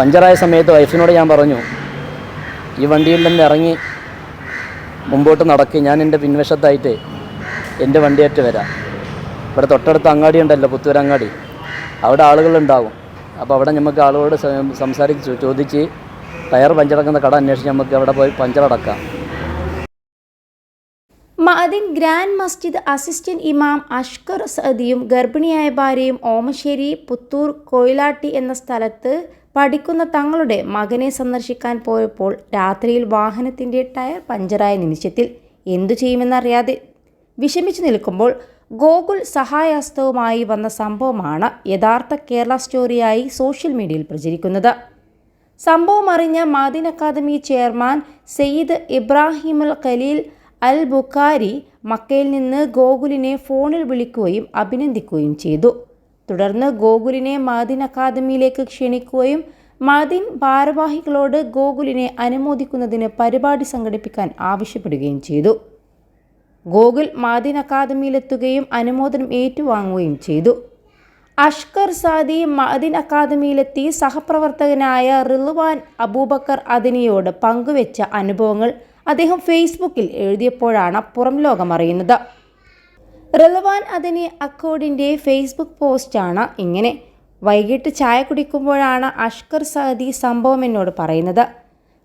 പഞ്ചറായ സമയത്ത് വൈഫിനോട് ഞാൻ പറഞ്ഞു ഈ വണ്ടിയിൽ നിന്ന് ഇറങ്ങി മുമ്പോട്ട് നടക്കി. ഞാൻ എന്റെ പിൻവശത്തായിട്ട് എന്റെ വണ്ടിയേറ്റ് വരാം. ഇവിടെ തൊട്ടടുത്ത് അങ്ങാടി ഉണ്ടല്ലോ പുത്തൂർ അങ്ങാടി. അവിടെ ആളുകളുണ്ടാവും. അപ്പോൾ അവിടെ നമുക്ക് ആളുകളോട് സംസാരിച്ച് ചോദിച്ച് ടയർ പഞ്ചറക്കുന്ന കട അന്വേഷിച്ച് നമുക്ക് അവിടെ പോയി പഞ്ചറടക്കാം മഅദിൻ ഗ്രാൻഡ് മസ്ജിദ് അസിസ്റ്റന്റ് ഇമാം അഷ്കർ സദിയും ഗർഭിണിയായ ഭാര്യയും ഓമശ്ശേരി പുത്തൂർ കോയിലാട്ടി എന്ന സ്ഥലത്ത് പഠിക്കുന്ന തങ്ങളുടെ മകനെ സന്ദർശിക്കാൻ പോയപ്പോൾ രാത്രിയിൽ വാഹനത്തിന്റെ ടയർ പഞ്ചറായ നിമിഷത്തിൽ എന്തു ചെയ്യുമെന്നറിയാതെ വിഷമിച്ചു നിൽക്കുമ്പോൾ ഗോകുൽ സഹായഹസ്തവുമായി വന്ന സംഭവമാണ് യഥാർത്ഥ കേരള സ്റ്റോറിയായി സോഷ്യൽ മീഡിയയിൽ പ്രചരിക്കുന്നത്. സംഭവം അറിഞ്ഞ മാദിൻ അക്കാദമി ചെയർമാൻ സെയ്ദ് ഇബ്രാഹിമുൽ ഖലീൽ അൽ ബുഖാരി മക്കയിൽ നിന്ന് ഗോകുലിനെ ഫോണിൽ വിളിക്കുകയും അഭിനന്ദിക്കുകയും ചെയ്തു. തുടർന്ന് ഗോകുലിനെ മാദിൻ അക്കാദമിയിലേക്ക് ക്ഷണിക്കുകയും മാദിൻ ഭാരവാഹികളോട് ഗോകുലിനെ അനുമോദിക്കുന്നതിന് പരിപാടി സംഘടിപ്പിക്കാൻ ആവശ്യപ്പെടുകയും ചെയ്തു. ഗോകുൽ മാദിൻ അക്കാദമിയിലെത്തുകയും അനുമോദനം ഏറ്റുവാങ്ങുകയും ചെയ്തു. അഷ്കർ സാദി മാതിൻ അക്കാദമിയിലെത്തി സഹപ്രവർത്തകനായ റിൽവാൻ അബൂബക്കർ അദിനിയോട് പങ്കുവെച്ച അനുഭവങ്ങൾ അദ്ദേഹം ഫേസ്ബുക്കിൽ എഴുതിയപ്പോഴാണ് പുറം ലോകം അറിയുന്നത് റിൽവാൻ അദിനി അക്കോഡിന്റെ ഫേസ്ബുക്ക് പോസ്റ്റാണ് ഇങ്ങനെ. വൈകിട്ട് ചായ കുടിക്കുമ്പോഴാണ് അഷ്കർ സാദി സംഭവം എന്നോട് പറയുന്നത്.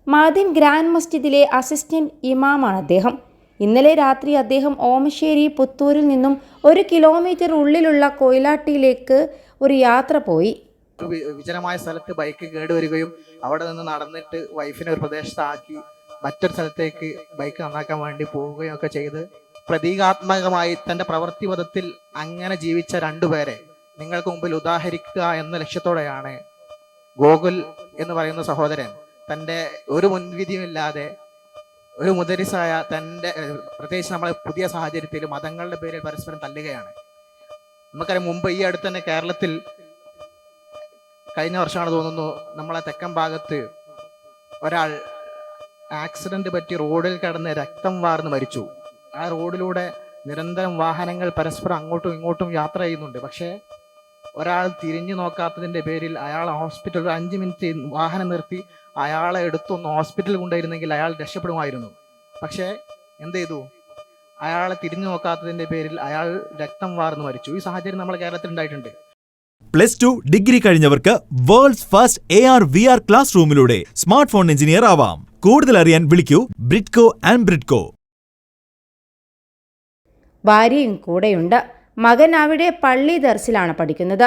മാദിൻ ഗ്രാൻഡ് മസ്ജിദിലെ അസിസ്റ്റന്റ് ഇമാമാണ് അദ്ദേഹം. ഇന്നലെ രാത്രി അദ്ദേഹം ഓമശ്ശേരി പുത്തൂരിൽ നിന്നും ഒരു കിലോമീറ്റർ ഉള്ളിലുള്ള കൊയിലാട്ടിയിലേക്ക് ഒരു യാത്ര പോയി. വിജനമായ സ്ഥലത്ത് ബൈക്ക് കേടുവരികയും അവിടെ നിന്ന് നടന്നിട്ട് വൈഫിനെ ഒരു പ്രദേശത്താക്കി മറ്റൊരു സ്ഥലത്തേക്ക് ബൈക്ക് നന്നാക്കാൻ വേണ്ടി പോവുകയും ഒക്കെ ചെയ്ത് പ്രതീകാത്മകമായി തന്റെ പ്രവൃത്തി പദത്തിൽ അങ്ങനെ ജീവിച്ച രണ്ടുപേരെ നിങ്ങൾക്ക് മുമ്പിൽ ഉദാഹരിക്കുക എന്ന ലക്ഷ്യത്തോടെയാണ് ഗോകുൽ എന്ന് പറയുന്ന സഹോദരൻ തന്റെ ഒരു മുൻവിധിയുമില്ലാതെ ഒരു മുദരിസായ ഏഹ്, പ്രത്യേകിച്ച് നമ്മളെ പുതിയ സാഹചര്യത്തിൽ മതങ്ങളുടെ പേരിൽ പരസ്പരം തല്ലുകയാണ്. നമുക്കറിയാം മുമ്പ് ഈ അടുത്ത് തന്നെ കേരളത്തിൽ കഴിഞ്ഞ വർഷമാണ് തോന്നുന്നു നമ്മളെ തെക്കൻ ഭാഗത്ത് ഒരാൾ ആക്സിഡന്റ് പറ്റി റോഡിൽ കിടന്ന് രക്തം വാർന്ന് മരിച്ചു. ആ റോഡിലൂടെ നിരന്തരം വാഹനങ്ങൾ പരസ്പരം അങ്ങോട്ടും ഇങ്ങോട്ടും യാത്ര ചെയ്യുന്നുണ്ട്. പക്ഷേ ഒരാൾ തിരിഞ്ഞു നോക്കാത്തതിന്റെ പേരിൽ അയാൾ ഹോസ്പിറ്റലിൽ അഞ്ച് മിനിറ്റ് വാഹനം നിർത്തി അയാളെ എടുത്തൊന്ന് ഹോസ്പിറ്റലിൽ കൊണ്ടുവരുന്നെങ്കിൽ അയാൾ രക്ഷപ്പെടുമായിരുന്നു. പക്ഷേ എന്ത് ചെയ്തു? അയാളെ തിരിഞ്ഞു നോക്കാത്തതിന്റെ പേരിൽ അയാൾ രക്തം വാർന്നു മരിച്ചു. ഈ സാഹചര്യം നമ്മൾ കേരളത്തിൽ ഉണ്ടായിട്ടുണ്ട്. Plus two degree കഴിഞ്ഞവർക്ക് world's first A R V R class റൂമിലൂടെ smart phone engineer ആവാം. കൂടുതൽ അറിയാൻ വിളിക്കൂ ബ്രിഡ്കോ ആൻഡ് ബ്രിഡ്കോ. ഭാര്യയും കൂടെയുണ്ട്. മകൻ അവിടെ പള്ളി ദർസിലാണ് പഠിക്കുന്നത്.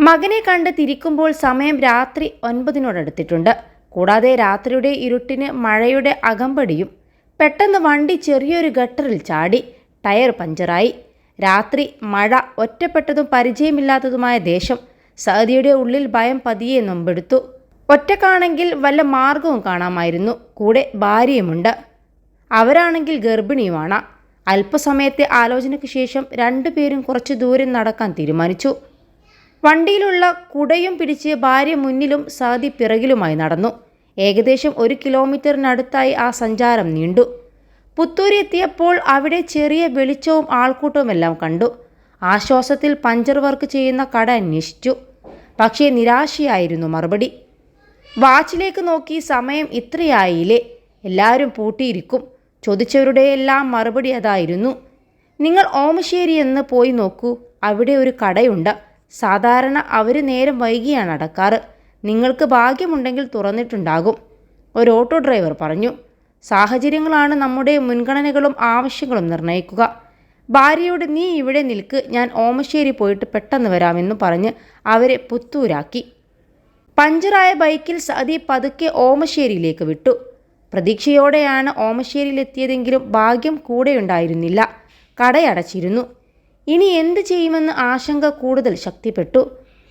മകനെ കണ്ട് തിരിക്കുമ്പോൾ സമയം രാത്രി ഒൻപതിനോടടുത്തിട്ടുണ്ട്. കൂടാതെ രാത്രിയുടെ ഇരുട്ടിന് മഴയുടെ അകമ്പടിയും പെട്ടെന്ന് വണ്ടി ചെറിയൊരു ഗട്ടറിൽ ചാടി ടയർ പഞ്ചറായി. രാത്രി മഴ ഒറ്റപ്പെട്ടതും പരിചയമില്ലാത്തതുമായ ദേശം സഅദിയുടെ ഉള്ളിൽ ഭയം പതിയെ നൊമ്പെടുത്തു. ഒറ്റക്കാണെങ്കിൽ വല്ല മാർഗവും കാണാമായിരുന്നു. കൂടെ ഭാര്യയുമുണ്ട്. അവരാണെങ്കിൽ ഗർഭിണിയുമാണ്. അല്പസമയത്തെ ആലോചനയ്ക്ക് ശേഷം രണ്ടുപേരും കുറച്ച് ദൂരം നടക്കാൻ തീരുമാനിച്ചു. വണ്ടിയിലുള്ള കുടയും പിടിച്ച് ഭാര്യ മുന്നിലും സതി പിറകിലുമായി നടന്നു. ഏകദേശം ഒരു കിലോമീറ്ററിനടുത്തായി ആ സഞ്ചാരം നീണ്ടു. പുത്തൂരി എത്തിയപ്പോൾ അവിടെ ചെറിയ വെളിച്ചവും ആൾക്കൂട്ടവുമെല്ലാം കണ്ടു. ആശ്വാസത്തിൽ പഞ്ചർ വർക്ക് ചെയ്യുന്ന കട അന്വേഷിച്ചു. പക്ഷേ നിരാശയായിരുന്നു മറുപടി. വാച്ചിലേക്ക് നോക്കി സമയം ഇത്രയായില്ലേ? എല്ലാവരും പൂട്ടിയിരിക്കും. ചോദിച്ചവരുടെ എല്ലാം മറുപടി അതായിരുന്നു. നിങ്ങൾ ഓമശ്ശേരി എന്ന് പോയി നോക്കൂ. അവിടെ ഒരു കടയുണ്ട്. സാധാരണ അവർ നേരം വൈകിയാണ് അടക്കാറ്. നിങ്ങൾക്ക് ഭാഗ്യമുണ്ടെങ്കിൽ തുറന്നിട്ടുണ്ടാകും ഒരു ഓട്ടോ ഡ്രൈവർ പറഞ്ഞു. സാഹചര്യങ്ങളാണ് നമ്മുടെ മുൻഗണനകളും ആവശ്യങ്ങളും നിർണയിക്കുക ഭാര്യയോട് നീ ഇവിടെ നിൽക്ക്. ഞാൻ ഓമശ്ശേരി പോയിട്ട് പെട്ടെന്ന് വരാമെന്ന് പറഞ്ഞ് അവരെ പുത്തൂരാക്കി. പഞ്ചറായ ബൈക്കിൽ സതി പതുക്കെ ഓമശ്ശേരിയിലേക്ക് വിട്ടു. പ്രതീക്ഷയോടെയാണ് ഓമശ്ശേരിയിലെത്തിയതെങ്കിലും ഭാഗ്യം കൂടെയുണ്ടായിരുന്നില്ല കടയടച്ചിരുന്നു. ഇനി എന്ത് ചെയ്യുമെന്ന് ആശങ്ക കൂടുതൽ ശക്തിപ്പെട്ടു.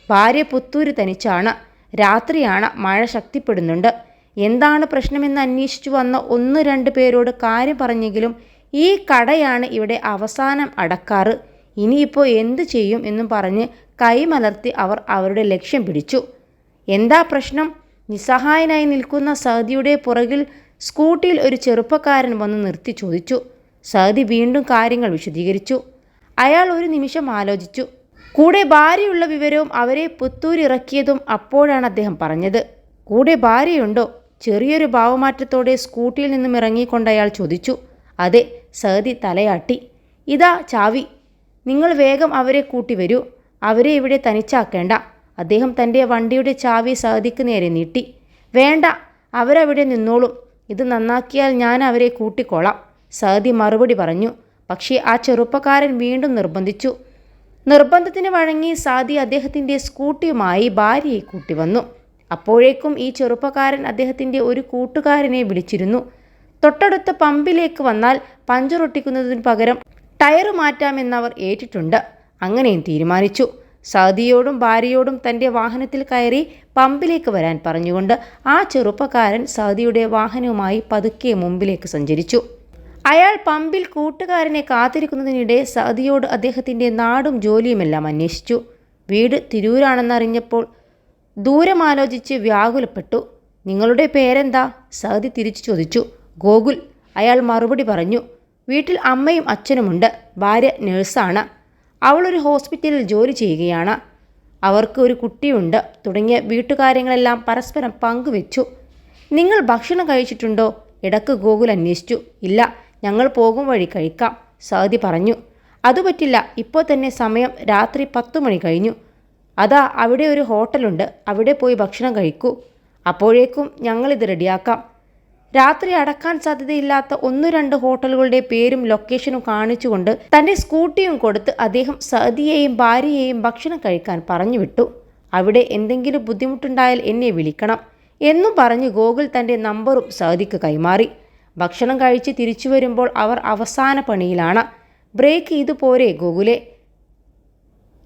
ഭാര്യ പുത്തൂര് തനിച്ചാണ്. രാത്രിയാണ് മഴ ശക്തിപ്പെടുന്നുണ്ട്. എന്താണ് പ്രശ്നമെന്ന് അന്വേഷിച്ചു വന്ന ഒന്ന് രണ്ട് പേരോട് കാര്യം പറഞ്ഞെങ്കിലും ഈ കടയാണ് ഇവിടെ അവസാനം അടക്കാറ്. ഇനിയിപ്പോൾ എന്ത് ചെയ്യും എന്നും പറഞ്ഞ് കൈമലർത്തി അവർ അവരുടെ ലക്ഷ്യം പിടിച്ചു. എന്താ പ്രശ്നം? നിസ്സഹായനായി നിൽക്കുന്ന സഹദിയുടെ പുറകിൽ സ്കൂട്ടിയിൽ ഒരു ചെറുപ്പക്കാരൻ വന്ന് നിർത്തി ചോദിച്ചു. സഹദി വീണ്ടും കാര്യങ്ങൾ വിശദീകരിച്ചു. അയാൾ ഒരു നിമിഷം ആലോചിച്ചു. കൂടെ ഭാര്യയുള്ള വിവരവും അവരെ പുത്തൂരിറക്കിയതും അപ്പോഴാണ് അദ്ദേഹം പറഞ്ഞത്. കൂടെ ഭാര്യയുണ്ടോ? ചെറിയൊരു ഭാവമാറ്റത്തോടെ സ്കൂട്ടിയിൽ നിന്നും ഇറങ്ങിക്കൊണ്ട് അയാൾ ചോദിച്ചു. അതെ സഹതി തലയാട്ടി. ഇതാ ചാവി. നിങ്ങൾ വേഗം അവരെ കൂട്ടി വരൂ. അവരെ ഇവിടെ തനിച്ചാക്കേണ്ട. അദ്ദേഹം തന്റെ വണ്ടിയുടെ ചാവി സഹദിക്ക് നേരെ നീട്ടി. വേണ്ട അവരവിടെ നിന്നോളും. ഇത് നന്നാക്കിയാൽ ഞാൻ അവരെ കൂട്ടിക്കോളാം സഹതി മറുപടി പറഞ്ഞു. പക്ഷേ ആ ചെറുപ്പക്കാരൻ വീണ്ടും നിർബന്ധിച്ചു. നിർബന്ധത്തിന് വഴങ്ങി സാദി അദ്ദേഹത്തിന്റെ സ്കൂട്ടിയുമായി ഭാര്യയെ കൂട്ടി വന്നു അപ്പോഴേക്കും ഈ ചെറുപ്പക്കാരൻ അദ്ദേഹത്തിന്റെ ഒരു കൂട്ടുകാരനെ വിളിച്ചിരുന്നു. തൊട്ടടുത്ത പമ്പിലേക്ക് വന്നാൽ പഞ്ചറൊട്ടിക്കുന്നതിന് പകരം ടയർ മാറ്റാമെന്നവർ ഏറ്റിട്ടുണ്ട്. അങ്ങനെയും തീരുമാനിച്ചു. സാദിയോടും ഭാര്യയോടും തന്റെ വാഹനത്തിൽ കയറി പമ്പിലേക്ക് വരാൻ പറഞ്ഞുകൊണ്ട് ആ ചെറുപ്പക്കാരൻ സൗദിയുടെ വാഹനവുമായി പതുക്കെ മുമ്പിലേക്ക് സഞ്ചരിച്ചു. അയാൾ പമ്പിൽ കൂട്ടുകാരനെ കാത്തിരിക്കുന്നതിനിടെ സൗദിയോട് അദ്ദേഹത്തിന്റെ നാടും ജോലിയുമെല്ലാം അന്വേഷിച്ചു. വീട് തിരൂരാണെന്നറിഞ്ഞപ്പോൾ ദൂരമാലോചിച്ച് വ്യാകുലപ്പെട്ടു. നിങ്ങളുടെ പേരെന്താ? സൗദി തിരിച്ചു ചോദിച്ചു. ഗോകുൽ. അയാൾ മറുപടി പറഞ്ഞു. വീട്ടിൽ അമ്മയും അച്ഛനുമുണ്ട്. ഭാര്യ നഴ്സാണ്. അവളൊരു ഹോസ്പിറ്റലിൽ ജോലി ചെയ്യുകയാണ്. അവർക്ക് ഒരു കുട്ടിയുണ്ട്. തുടങ്ങിയ വീട്ടുകാര്യങ്ങളെല്ലാം പരസ്പരം പങ്കുവെച്ചു. നിങ്ങൾ ഭക്ഷണം കഴിച്ചിട്ടുണ്ടോ? ഇടയ്ക്ക് ഗോകുൽ അന്വേഷിച്ചു. ഇല്ല ഞങ്ങൾ പോകും വഴി കഴിക്കാം സൗദി പറഞ്ഞു. അത് പറ്റില്ല ഇപ്പോൾ തന്നെ സമയം രാത്രി പത്തു മണി കഴിഞ്ഞു. അതാ അവിടെ ഒരു ഹോട്ടലുണ്ട്. അവിടെ പോയി ഭക്ഷണം കഴിക്കൂ. അപ്പോഴേക്കും ഞങ്ങളിത് റെഡിയാക്കാം. രാത്രി അടക്കാൻ സാധ്യതയില്ലാത്ത ഒന്നു രണ്ട് ഹോട്ടലുകളുടെ പേരും ലൊക്കേഷനും കാണിച്ചുകൊണ്ട് തന്റെ സ്കൂട്ടിയും കൊടുത്ത് അദ്ദേഹം സതിയെയും ഭാര്യയെയും ഭക്ഷണം കഴിക്കാൻ പറഞ്ഞു വിട്ടു അവിടെ എന്തെങ്കിലും ബുദ്ധിമുട്ടുണ്ടായാൽ എന്നെ വിളിക്കണം എന്നും പറഞ്ഞ് ഗോകുൽ തന്റെ നമ്പറും സതിക്ക് കൈമാറി. ഭക്ഷണം കഴിച്ച് തിരിച്ചു വരുമ്പോൾ അവർ അവസാന പണിയിലാണ്. ബ്രേക്ക് ഇതുപോരെ പോരെ ഗോകുലെ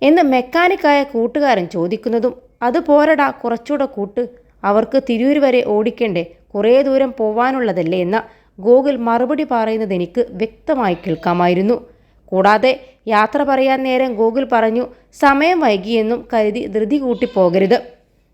എന്ന് മെക്കാനിക്കായ കൂട്ടുകാരൻ ചോദിക്കുന്നതും അത് പോരടാ കുറച്ചുകൂടെ കൂട്ട്. അവർക്ക് തിരൂർ വരെ ഓടിക്കണ്ടേ? കുറേ ദൂരം പോവാനുള്ളതല്ലേ എന്ന് ഗൂഗിൾ മറുപടി പറയുന്നത് എനിക്ക് വ്യക്തമായി കേൾക്കാമായിരുന്നു. കൂടാതെ യാത്ര പറയാൻ നേരം ഗൂഗിൾ പറഞ്ഞു സമയം വൈകിയെന്നും കരുതി ധൃതി കൂട്ടി പോകരുത്.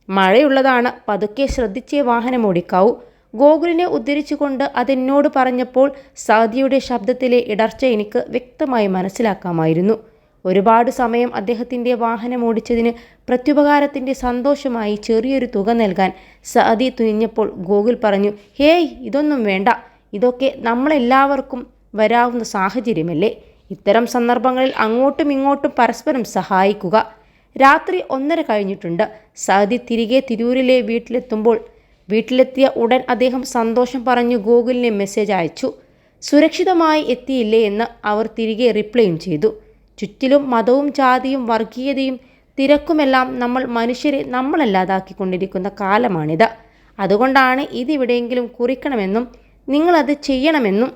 മഴയുള്ളതാണ് പതുക്കെ ശ്രദ്ധിച്ചേ വാഹനം ഓടിക്കാവൂ ഗോകുലിനെ ഉദ്ധരിച്ചുകൊണ്ട് അതെന്നോട് പറഞ്ഞപ്പോൾ സാദിയുടെ ശബ്ദത്തിലെ ഇടർച്ച എനിക്ക് വ്യക്തമായി മനസ്സിലാക്കാമായിരുന്നു. ഒരുപാട് സമയം അദ്ദേഹത്തിന്റെ വാഹനം ഓടിച്ചതിന് പ്രത്യുപകാരത്തിന്റെ സന്തോഷമായി ചെറിയൊരു തുക നൽകാൻ സഅദി തുനിഞ്ഞപ്പോൾ ഗോകുൽ പറഞ്ഞു ഹേയ് ഇതൊന്നും വേണ്ട. ഇതൊക്കെ നമ്മളെല്ലാവർക്കും വരാവുന്ന സാഹചര്യമല്ലേ? ഇത്തരം സന്ദർഭങ്ങളിൽ അങ്ങോട്ടും ഇങ്ങോട്ടും പരസ്പരം സഹായിക്കുക. രാത്രി ഒന്നര കഴിഞ്ഞിട്ടുണ്ട്. സഅദി തിരികെ തിരൂരിലെ വീട്ടിലെത്തുമ്പോൾ വീട്ടിലെത്തിയ ഉടൻ അദ്ദേഹം സന്തോഷം പറഞ്ഞു ഗൂഗിളിനെ മെസ്സേജ് അയച്ചു. സുരക്ഷിതമായി എത്തിയില്ലേ എന്ന് അവർ തിരികെ റിപ്ലൈയും ചെയ്തു. ചുറ്റിലും മതവും ജാതിയും വർഗീയതയും തിരക്കുമെല്ലാം നമ്മൾ മനുഷ്യരെ നമ്മളല്ലാതാക്കിക്കൊണ്ടിരിക്കുന്ന കാലമാണിത്. അതുകൊണ്ടാണ് ഇതിവിടെയെങ്കിലും കുറിക്കണമെന്നും നിങ്ങളത് ചെയ്യണമെന്നും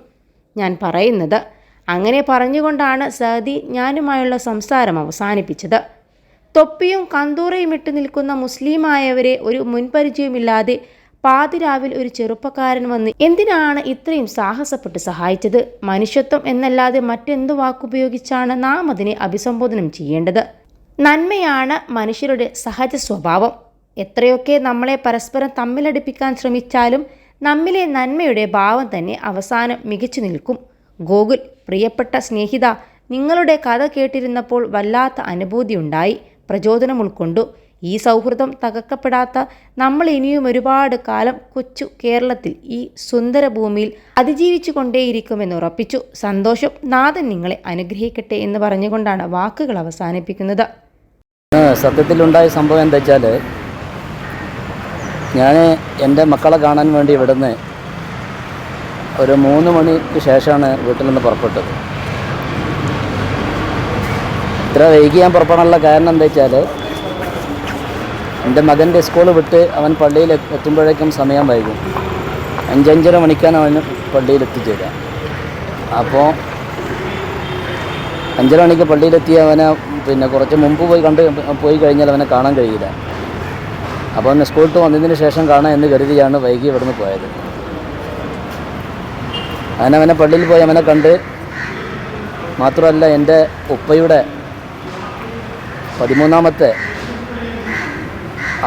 ഞാൻ പറയുന്നത്. അങ്ങനെ പറഞ്ഞുകൊണ്ടാണ് സതി ഞാനുമായുള്ള സംസാരം അവസാനിപ്പിച്ചത്. തൊപ്പിയും കന്തൂറയും ഇട്ട് നിൽക്കുന്ന മുസ്ലിമായവരെ ഒരു മുൻപരിചയമില്ലാതെ പാതിരാവിൽ ഒരു ചെറുപ്പക്കാരൻ വന്ന് എന്തിനാണ് ഇത്രയും സാഹസപ്പെട്ട് സഹായിച്ചത്? മനുഷ്യത്വം എന്നല്ലാതെ മറ്റെന്തു വാക്കുപയോഗിച്ചാണ് നാം അതിനെ അഭിസംബോധനം ചെയ്യേണ്ടത്? നന്മയാണ് മനുഷ്യരുടെ സഹജ സ്വഭാവം. എത്രയൊക്കെ നമ്മളെ പരസ്പരം തമ്മിലടിപ്പിക്കാൻ ശ്രമിച്ചാലും നമ്മിലെ നന്മയുടെ ഭാവം തന്നെ അവസാനം മികച്ചു നിൽക്കും. ഗോകുൽ പ്രിയപ്പെട്ട സ്നേഹിത നിങ്ങളുടെ കഥ കേട്ടിരുന്നപ്പോൾ വല്ലാത്ത അനുഭൂതിയുണ്ടായി പ്രചോദനം ഉൾക്കൊണ്ടു. ഈ സൗഹൃദം തകർക്കപ്പെടാത്ത നമ്മൾ ഇനിയും ഒരുപാട് കാലം കൊച്ചു കേരളത്തിൽ ഈ സുന്ദര ഭൂമിയിൽ അതിജീവിച്ചു കൊണ്ടേയിരിക്കുമെന്ന് ഉറപ്പിച്ചു. സന്തോഷം നാഥൻ നിങ്ങളെ അനുഗ്രഹിക്കട്ടെ എന്ന് പറഞ്ഞുകൊണ്ടാണ് വാക്കുകൾ അവസാനിപ്പിക്കുന്നത്. സത്യത്തിലുണ്ടായ സംഭവം എന്താ വെച്ചാൽ ഞാൻ എന്റെ മക്കളെ കാണാൻ വേണ്ടി ഇവിടുന്ന് ഒരു മൂന്ന് മണിക്ക് ശേഷമാണ് വീട്ടിൽ നിന്ന് പുറപ്പെട്ടത്. ഇത്ര വൈകി ഞാൻ പുറപ്പെടാനുള്ള കാരണം എന്താ വെച്ചാൽ എന്റെ മകന്റെ സ്കൂൾ വിട്ട് അവൻ പള്ളിയിൽ എത്തുമ്പോഴേക്കും സമയം വൈകും. അഞ്ചഞ്ചര മണിക്കാണ് അവന് പള്ളിയിൽ എത്തിച്ചേരുക. അപ്പോൾ അഞ്ചര മണിക്ക് പള്ളിയിലെത്തിയ അവനെ പിന്നെ കുറച്ച് മുമ്പ് പോയി കണ്ട് പോയി കഴിഞ്ഞാൽ അവനെ കാണാൻ കഴിയില്ല. അപ്പോൾ അവനെ സ്കൂളിൽ വന്നതിന് ശേഷം കാണാം എന്ന് കരുതിയാണ് വൈകി ഇവിടുന്ന് പോയത്. അങ്ങനെ അവനെ പള്ളിയിൽ പോയി അവനെ കണ്ട് മാത്രമല്ല എന്റെ ഉപ്പയുടെ പതിമൂന്നാമത്തെ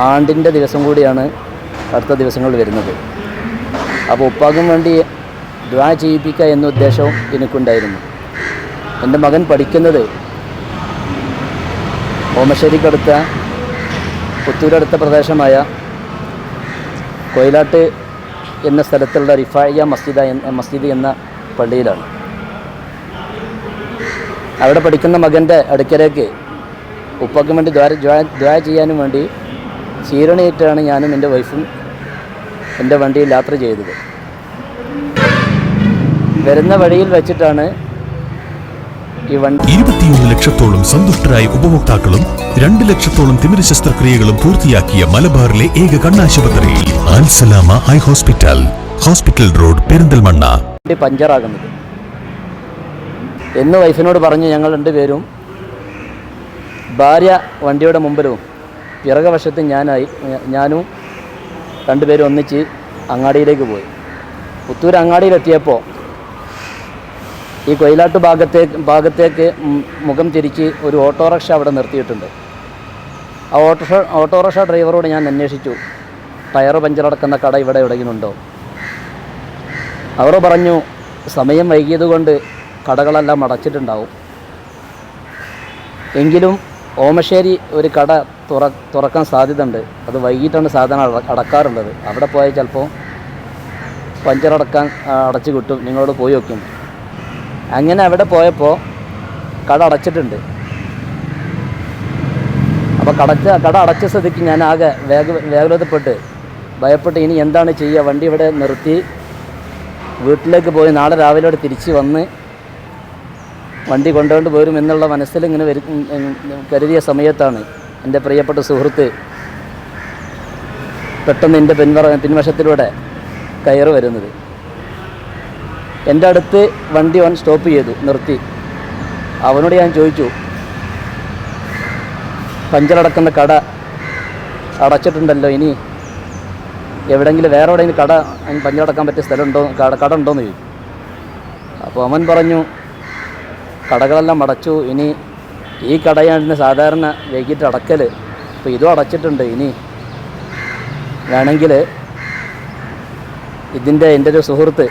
ആണ്ടിന്റെ ദിവസം കൂടിയാണ് അടുത്ത ദിവസങ്ങളിൽ വരുന്നത്. അപ്പോൾ ഉപ്പാക്കും വേണ്ടി ദ്വാ ചെയ്യിപ്പിക്കുക എന്ന ഉദ്ദേശവും എനിക്കുണ്ടായിരുന്നു. എന്റെ മകൻ പഠിക്കുന്നത് ഓമശ്ശേരിക്കടുത്ത പുത്തൂരടുത്ത പ്രദേശമായ കൊയിലാട്ട് എന്ന സ്ഥലത്തുള്ള റിഫായ മസ്ജിദ മസ്ജിദ് എന്ന പള്ളിയിലാണ്. അവിടെ പഠിക്കുന്ന മകന്റെ അടുക്കലേക്ക് ഉപ്പാക്കും വേണ്ടി ദ്വാര ദ്വാര ചെയ്യാനും വേണ്ടി ചീരണിയിട്ടാണ് ഞാനും എന്റെ വൈഫും എന്റെ വണ്ടിയിൽ യാത്ര ചെയ്തത്. വരുന്ന വഴിയിൽ വെച്ചിട്ടാണ് ഈ വണ്ടി ഇരുപത്തിയൊന്ന് ലക്ഷത്തോളം സന്തുഷ്ടരായ ഉപഭോക്താക്കളും രണ്ട് ലക്ഷത്തോളം തിമിര ശസ്ത്രക്രിയകളും പൂർത്തിയാക്കിയ മലബാറിലെ ഏക കണ്ണാശുപത്രി Alsalama eye hospital hospital road Perinthalmanna. വണ്ടി പഞ്ചറാകുന്നത്. എന്ന് വൈഫിനോട് പറഞ്ഞു ഞങ്ങൾ രണ്ടുപേരും ഭാര്യ വണ്ടിയുടെ മുമ്പിലും പിറകവശത്ത് ഞാനായി ഞാനും രണ്ടുപേരും ഒന്നിച്ച് അങ്ങാടിയിലേക്ക് പോയി. പുത്തൂർ അങ്ങാടിയിലെത്തിയപ്പോൾ ഈ കൊയിലാട്ട് ഭാഗത്തേക്ക് ഭാഗത്തേക്ക് മുഖം തിരിച്ച് ഒരു ഓട്ടോറിക്ഷ അവിടെ നിർത്തിയിട്ടുണ്ട്. ആ ഓട്ടോ ഓട്ടോറിക്ഷ ഡ്രൈവറോട് ഞാൻ അന്വേഷിച്ചു. ടയർ പഞ്ചറടക്കുന്ന കട ഇവിടെ എവിടെയെങ്കിലും ഉണ്ടോ അവർ പറഞ്ഞു സമയം വൈകിയതുകൊണ്ട് കടകളെല്ലാം അടച്ചിട്ടുണ്ടാവും. എങ്കിലും ഓമശ്ശേരി ഒരു കട തുറ തുറക്കാൻ സാധ്യതയുണ്ട്. അത് വൈകിട്ടാണ് സാധനം അട- അടക്കാറുള്ളത്. അവിടെ പോയാൽ ചിലപ്പോൾ പഞ്ചർ അടക്കാൻ അടച്ചു കിട്ടും. നിങ്ങളോട് പോയി വയ്ക്കും അങ്ങനെ അവിടെ പോയപ്പോൾ കട അടച്ചിട്ടുണ്ട്. അപ്പോൾ കടച്ച കട അടച്ച സ്ഥിതിക്ക് ഞാൻ ആകെ വേഗ വേഗതപ്പെട്ട് ഭയപ്പെട്ട് ഇനി എന്താണ് ചെയ്യുക? വണ്ടി ഇവിടെ നിർത്തി വീട്ടിലേക്ക് പോയി നാളെ രാവിലെ ഇവിടെ തിരിച്ച് വന്ന് വണ്ടി കൊണ്ടുകൊണ്ട് പോരും എന്നുള്ള മനസ്സിൽ ഇങ്ങനെ കരുതിയ സമയത്താണ് എന്റെ പ്രിയപ്പെട്ട സുഹൃത്ത് പെട്ടെന്ന് എന്റെ പിൻവറ പിൻവശത്തിലൂടെ കയറി വരുന്നത്. എന്റെ അടുത്ത് വണ്ടി അവൻ സ്റ്റോപ്പ് ചെയ്തു നിർത്തി. അവനോട് ഞാൻ ചോദിച്ചു പഞ്ചറടക്കുന്ന കട അടച്ചിട്ടുണ്ടല്ലോ ഇനി? എവിടെയെങ്കിലും വേറെ എവിടെയെങ്കിലും കട പഞ്ചറടക്കാൻ പറ്റിയ സ്ഥലമുണ്ടോ? കട കട ഉണ്ടോയെന്ന് ചോദിച്ചു. അപ്പോൾ അവൻ പറഞ്ഞു കടകളെല്ലാം അടച്ചു. ഇനി ഈ കടയാണ് സാധാരണ വൈകിട്ട് അടക്കൽ അപ്പോൾ ഇതും അടച്ചിട്ടുണ്ട്. ഇനി വേണമെങ്കിൽ ഇതിന്റെ എന്റെ ഒരു സുഹൃത്ത്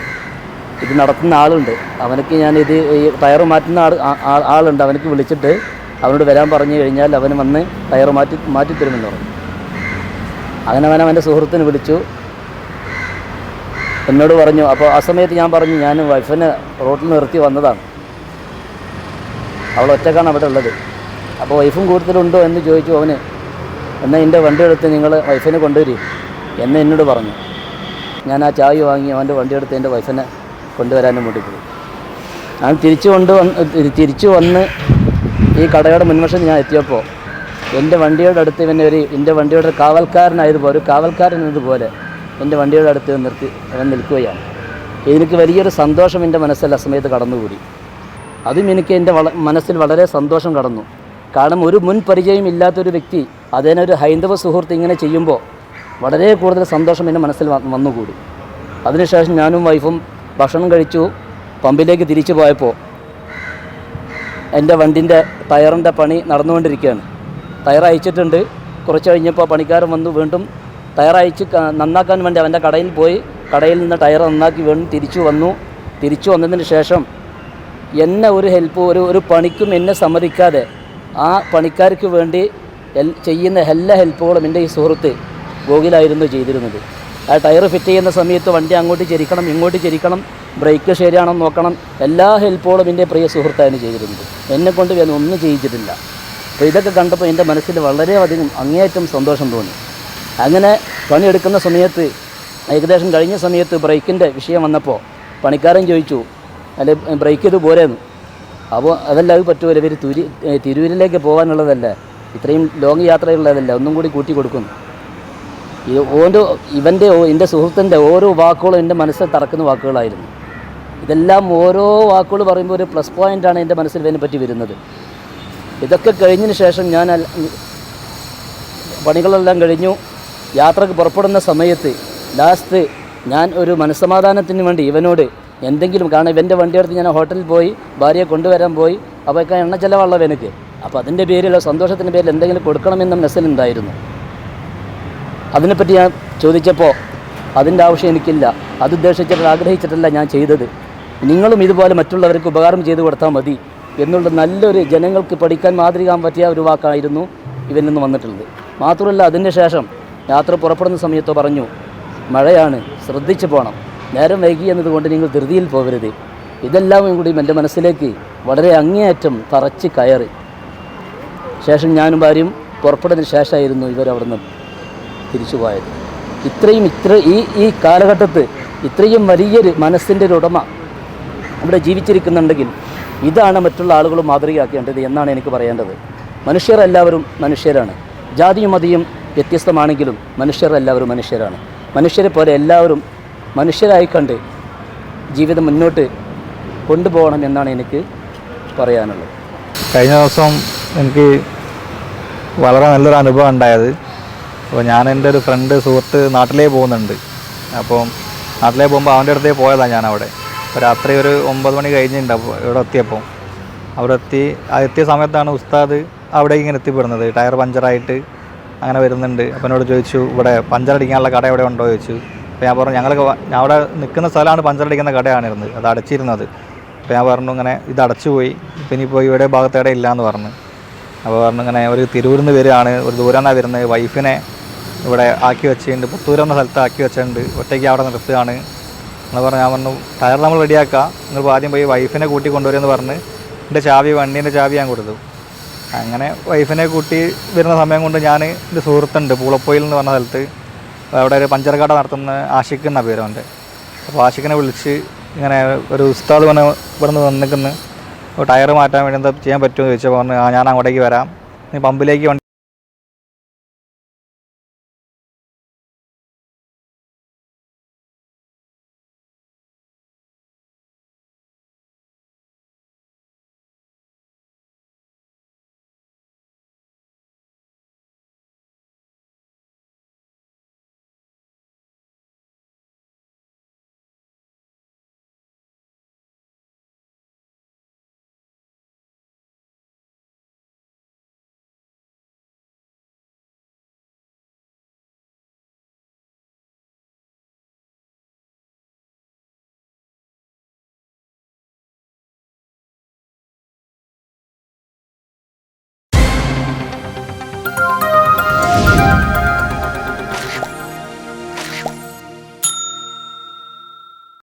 ഇത് നടത്തുന്ന ആളുണ്ട്. അവനക്ക് ഞാൻ ഇത് ഈ ടയർ മാറ്റുന്ന ആൾ ആളുണ്ട്. അവനക്ക് വിളിച്ചിട്ട് അവനോട് വരാൻ പറഞ്ഞു കഴിഞ്ഞാൽ അവൻ വന്ന് ടയർ മാറ്റി മാറ്റിത്തരുമെന്ന് പറഞ്ഞു. അങ്ങനെ അവൻ അവന്റെ സുഹൃത്തിനെ വിളിച്ചു. എന്നോട് പറഞ്ഞു അപ്പോൾ ആ സമയത്ത് ഞാൻ പറഞ്ഞു ഞാൻ വൈഫിനെ റോട്ടിൽ നിർത്തി വന്നതാണ്. അവൾ ഒറ്റക്കാണ് അവിടെ ഉള്ളത്. അപ്പോൾ വൈഫും കൂടുതലുണ്ടോ എന്ന് ചോദിച്ചു അവന് എന്നാൽ എന്റെ വണ്ടി എടുത്ത് നിങ്ങൾ വൈഫിനെ കൊണ്ടുവരും എന്ന് എന്നോട് പറഞ്ഞു. ഞാൻ ആ ചായ വാങ്ങി അവന്റെ വണ്ടി എടുത്ത് എന്റെ വൈഫിനെ കൊണ്ടുവരാനും വേണ്ടി പോയി. ഞാൻ തിരിച്ചു കൊണ്ട് വന്ന് തിരിച്ചു വന്ന് ഈ കടയുടെ മുൻവശം ഞാൻ എത്തിയപ്പോൾ എന്റെ വണ്ടിയുടെ അടുത്ത് ഇവനെ ഒരു എന്റെ വണ്ടിയുടെ ഒരു കാവൽക്കാരനായതുപോലെ ഒരു കാവൽക്കാരൻ എന്നതുപോലെ എന്റെ വണ്ടിയുടെ അടുത്ത് നിർത്തി അവൻ നിൽക്കുകയാണ്. എനിക്ക് വലിയൊരു സന്തോഷം എന്റെ മനസ്സിൽ ആ സമയത്ത് കടന്നുകൂടി. അതും എനിക്ക് എന്റെ മനസ്സിൽ വളരെ സന്തോഷം കടന്നു. കാരണം ഒരു മുൻ പരിചയം ഇല്ലാത്തൊരു വ്യക്തി അതിനൊരു ഹൈന്ദവ സുഹൃത്ത് ഇങ്ങനെ ചെയ്യുമ്പോൾ വളരെ കൂടുതൽ സന്തോഷം എന്റെ മനസ്സിൽ വന്നുകൂടി. അതിനുശേഷം ഞാനും വൈഫും ഭക്ഷണം കഴിച്ചു പമ്പിലേക്ക് തിരിച്ചു പോയപ്പോൾ എന്റെ വണ്ടിന്റെ ടയറിന്റെ പണി നടന്നുകൊണ്ടിരിക്കുകയാണ്. ടയർ അയച്ചിട്ടുണ്ട് കുറച്ച് കഴിഞ്ഞപ്പോൾ പണിക്കാരൻ വന്നു വീണ്ടും ടയർ അയച്ച് നന്നാക്കാൻ വേണ്ടി അവന്റെ കടയിൽ പോയി. കടയിൽ നിന്ന് ടയർ നന്നാക്കി വീണ്ടും തിരിച്ചു വന്നു. തിരിച്ചു വന്നതിന് ശേഷം എന്നെ ഒരു ഹെൽപ്പ് ഒരു ഒരു പണിക്കും എന്നെ സമ്മതിക്കാതെ ആ പണിക്കാർക്ക് വേണ്ടി ചെയ്യുന്ന എല്ലാ ഹെൽപ്പുകളും എന്റെ ഈ സുഹൃത്ത് ഗോകുലായിരുന്നു ചെയ്തിരുന്നത്. ആ ടയർ ഫിറ്റ് ചെയ്യുന്ന സമയത്ത് വണ്ടി അങ്ങോട്ട് ചരിക്കണം ഇങ്ങോട്ട് ചരിക്കണം ബ്രേക്ക് ശരിയാണെന്ന് നോക്കണം എല്ലാ ഹെൽപ്പുകളും എന്റെ പ്രിയ സുഹൃത്തായിരുന്നു ചെയ്തിരുന്നത്. എന്നെ കൊണ്ട് ഞാൻ ഒന്നും ചെയ്യിച്ചിട്ടില്ല അപ്പോൾ ഇതൊക്കെ കണ്ടപ്പോൾ എന്റെ മനസ്സിൽ വളരെയധികം അങ്ങേയറ്റം സന്തോഷം തോന്നി. അങ്ങനെ പണിയെടുക്കുന്ന സമയത്ത് ഏകദേശം കഴിഞ്ഞ സമയത്ത് ബ്രേക്കിന്റെ വിഷയം വന്നപ്പോൾ പണിക്കാരൻ ചോദിച്ചു അല്ല ബ്രേക്ക് ചെയ്ത് പോരായിരുന്നു അപ്പോൾ അതല്ല അത് പറ്റുമല്ലോ ഇവർ തുരി തിരൂരിലേക്ക് പോകാനുള്ളതല്ല ഇത്രയും ലോങ് യാത്രയുള്ളതല്ല. ഒന്നും കൂടി കൂട്ടി കൊടുക്കുന്നു. ഈ ഓരോ ഇവന്റെ എന്റെ സുഹൃത്തിന്റെ ഓരോ വാക്കുകളും എന്റെ മനസ്സിൽ തറക്കുന്ന വാക്കുകളായിരുന്നു. ഇതെല്ലാം ഓരോ വാക്കുകൾ പറയുമ്പോൾ ഒരു പ്ലസ് പോയിന്റാണ് എന്റെ മനസ്സിൽ ഇതിനെ പറ്റി വരുന്നത്. ഇതൊക്കെ കഴിഞ്ഞതിന് ശേഷം ഞാൻ പണികളെല്ലാം കഴിഞ്ഞു. യാത്രയ്ക്ക് പുറപ്പെടുന്ന സമയത്ത് ലാസ്റ്റ് ഞാൻ ഒരു മനസ്സമാധാനത്തിന് വേണ്ടി ഇവനോട് എന്തെങ്കിലും കാരണം ഇവന്റെ വണ്ടി എടുത്ത് ഞാൻ ഹോട്ടലിൽ പോയി ഭാര്യയെ കൊണ്ടുവരാൻ പോയി അപ്പോൾ എണ്ണ ചിലവുള്ള എനിക്ക്. അപ്പോൾ അതിന്റെ പേരിൽ സന്തോഷത്തിന്റെ പേരിൽ എന്തെങ്കിലും കൊടുക്കണമെന്നും നെസലുണ്ടായിരുന്നു അതിനെപ്പറ്റി ഞാൻ ചോദിച്ചപ്പോൾ അതിന്റെ ആവശ്യം എനിക്കില്ല. അത് ഉദ്ദേശിച്ചിട്ട് ആഗ്രഹിച്ചിട്ടല്ല ഞാൻ ചെയ്തത്. നിങ്ങളും ഇതുപോലെ മറ്റുള്ളവർക്ക് ഉപകാരം ചെയ്തു കൊടുത്താൽ മതി. എന്നുള്ള നല്ലൊരു ജനങ്ങൾക്ക് പഠിക്കാൻ മാതൃകാൻ പറ്റിയ ഒരു വാക്കായിരുന്നു ഇവൻ നിന്ന് വന്നിട്ടുള്ളത്. മാത്രമല്ല അതിന്റെ ശേഷം യാത്ര പുറപ്പെടുന്ന സമയത്ത് പറഞ്ഞു മഴയാണ് ശ്രദ്ധിച്ചു പോകണം നേരം വൈകി എന്നതുകൊണ്ട് നിങ്ങൾ ധൃതിയിൽ പോകരുത്. ഇതെല്ലാം കൂടി എന്റെ മനസ്സിലേക്ക് വളരെ അങ്ങേയറ്റം തറച്ച് കയറി. ശേഷം ഞാനും ഭാര്യയും പുറപ്പെടുന്നതിന് ശേഷമായിരുന്നു ഇവരവിടുന്ന് തിരിച്ചു പോയത്. ഇത്രയും ഇത്ര ഈ ഈ കാലഘട്ടത്ത് ഇത്രയും വലിയൊരു മനസ്സിന്റെ ഒരു ഉടമ ഇവിടെ ജീവിച്ചിരിക്കുന്നുണ്ടെങ്കിൽ ഇതാണ് മറ്റുള്ള ആളുകൾ മാതൃകയാക്കേണ്ടത് എന്നാണ് എനിക്ക് പറയേണ്ടത്. മനുഷ്യർ എല്ലാവരും മനുഷ്യരാണ്. ജാതിയും മതിയും വ്യത്യസ്തമാണെങ്കിലും മനുഷ്യർ എല്ലാവരും മനുഷ്യരാണ്. മനുഷ്യരെ പോലെ എല്ലാവരും മനുഷ്യരായി കണ്ട് ജീവിതം മുന്നോട്ട് കൊണ്ടുപോകണം എന്നാണ് എനിക്ക് പറയാനുള്ളത്. കഴിഞ്ഞ ദിവസം എനിക്ക് വളരെ നല്ലൊരു അനുഭവം ഉണ്ടായത്. അപ്പോൾ ഞാൻ എന്റെ ഒരു ഫ്രണ്ട് സുഹൃത്ത് നാട്ടിലേക്ക് പോകുന്നുണ്ട്. അപ്പം നാട്ടിലേക്ക് പോകുമ്പോൾ അവന്റെ അടുത്തേ പോയതാണ് ഞാൻ അവിടെ രാത്രി ഒരു ഒമ്പത് മണി കഴിഞ്ഞിട്ടുണ്ട് അപ്പോൾ ഇവിടെ എത്തിയപ്പോൾ. അവിടെ എത്തി എത്തിയ സമയത്താണ് ഉസ്താദ് അവിടെ ഇങ്ങനെ എത്തിപ്പെടുന്നത്. ടയർ പഞ്ചറായിട്ട് അങ്ങനെ വരുന്നുണ്ട്. അപ്പോൾ എന്നോട് ചോദിച്ചു ഇവിടെ പഞ്ചർ അടിക്കാനുള്ള കട എവിടെ ഉണ്ടോ? ചോദിച്ചു. അപ്പോൾ ഞാൻ പറഞ്ഞു ഞങ്ങൾ ഞാൻ അവിടെ നിൽക്കുന്ന സ്ഥലമാണ് പഞ്ചറടിക്കുന്ന കടയാണിരുന്നത്. അത് അടച്ചിരുന്നത്. അപ്പോൾ ഞാൻ പറഞ്ഞു ഇങ്ങനെ ഇത് അടച്ചു പോയി. ഇപ്പം ഇനിയിപ്പോൾ ഇവിടെ ഭാഗത്ത് എവിടെ ഇല്ല എന്ന് പറഞ്ഞു. അപ്പോൾ പറഞ്ഞു ഇങ്ങനെ ഒരു തിരൂരിൽ നിന്ന് വരികയാണ്. ഒരു ദൂരന്നാണ് വരുന്നത്. വൈഫിനെ ഇവിടെ ആക്കി വെച്ചിട്ടുണ്ട്. പുത്തൂർ എന്ന സ്ഥലത്ത് ആക്കി വെച്ചിട്ടുണ്ട്. ഒറ്റയ്ക്ക് അവിടെ നിർത്തുകയാണ്. എന്ന് പറഞ്ഞു ഞാൻ പറഞ്ഞു ടയർ നമ്മൾ റെഡിയാക്കാം. നിങ്ങൾ ആദ്യം പോയി വൈഫിനെ കൂട്ടി കൊണ്ടുവരുമെന്ന് പറഞ്ഞ് എന്റെ ചാവി വണ്ടീന്റെ ചാവി ഞാൻ കൊടുത്തു. അങ്ങനെ വൈഫിനെ കൂട്ടി വരുന്ന സമയം കൊണ്ട് ഞാൻ എന്റെ സുഹൃത്തുണ്ട്. പൂളപ്പൊയിൽ എന്ന് പറഞ്ഞ സ്ഥലത്ത് അവിടെ ഒരു പഞ്ചർ കട നടത്തുന്ന ആഷിഖ് എന്ന പേരുണ്ട്. അപ്പോൾ ആഷിഖിനെ വിളിച്ച് ഇങ്ങനെ ഒരു ഉസ്താദ് വന്ന് ഇവിടുന്ന് വന്നിരിക്കുന്നു. ടയർ മാറ്റാൻ വേണ്ടി എന്താ ചെയ്യാൻ പറ്റുമോ എന്ന് ചോദിച്ചപ്പോൾ പറഞ്ഞു ഞാൻ അങ്ങോട്ടേക്ക് വരാം. നീ പമ്പിലേക്ക്